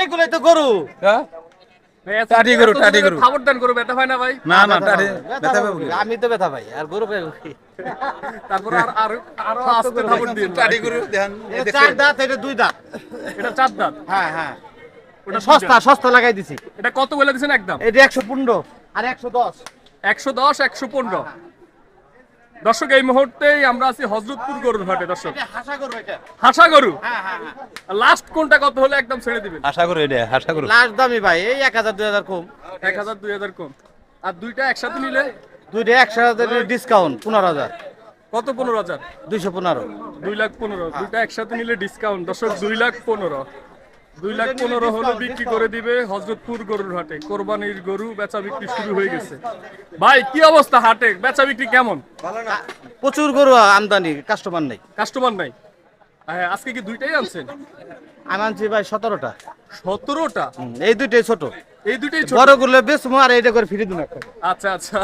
এইগুলোই তো গরু। হ্যাঁ? টাটি গরু, টাটি গরু। খাবার দান গরু ব্যথা হয় না ভাই? না না টাটি ব্যথা ব্যথা পাবো পাবো। আমি তো ব্যথা পাই আর গরু পাবো তারপর আর আর আরও আস্তে খাবার দিন। টাটি গরু দেখান চার দাঁত এটা দুই দাঁত। এটা চার দাঁত? হ্যাঁ হ্যাঁ। ওটা সস্তা সস্তা লাগাই দিছি। এটা কত বলে দিছেন একদম? এটা একশো পনেরো আর একশো দশ। একশো দশ একশো পনেরো। দর্শক এই মুহূর্তেই আমরা আছি হজরতপুর গরুর হাটে দর্শক। হাসা গরু হাসা গরু হ্যাঁ হ্যাঁ হ্যাঁ। লাস্ট কোনটা কত হলে একদম ছেড়ে দিবেন? আশা করি এটা আশা করি লাস্ট দামি ভাই এই এক হাজার দুই হাজার কম। এক হাজার দুই হাজার কম। আর দুইটা একসাথে নিলে? দুইটা একশো হাজার ডিসকাউন্ট পনেরো হাজার। কত পনেরো হাজার? দুইশো পনেরো। দুই লাখ পনেরো। দুইটা একসাথে নিলে ডিসকাউন্ট দর্শক দুই লাখ পনেরো। দুই লাখ পনেরো হলে বিক্রি করে দিবে হজরতপুর গরুর হাটে। কোরবানির গরু বেচা বিক্রি শুরু হয়ে গেছে। ভাই কি অবস্থা হাটে? বেচা বিক্রি কেমন? প্রচুর গরু আমদানি কাস্টমার নেই। কাস্টমার নাই? আজকে কি দুইটাই আনছেন? আমি আনছি ভাই সতেরোটা। সতেরোটা? এই দুইটাই ছোট। এই দুইটাই ছোট? বড়গুলো বেশ আর এইটা করে ফিরে দিন। আচ্ছা আচ্ছা।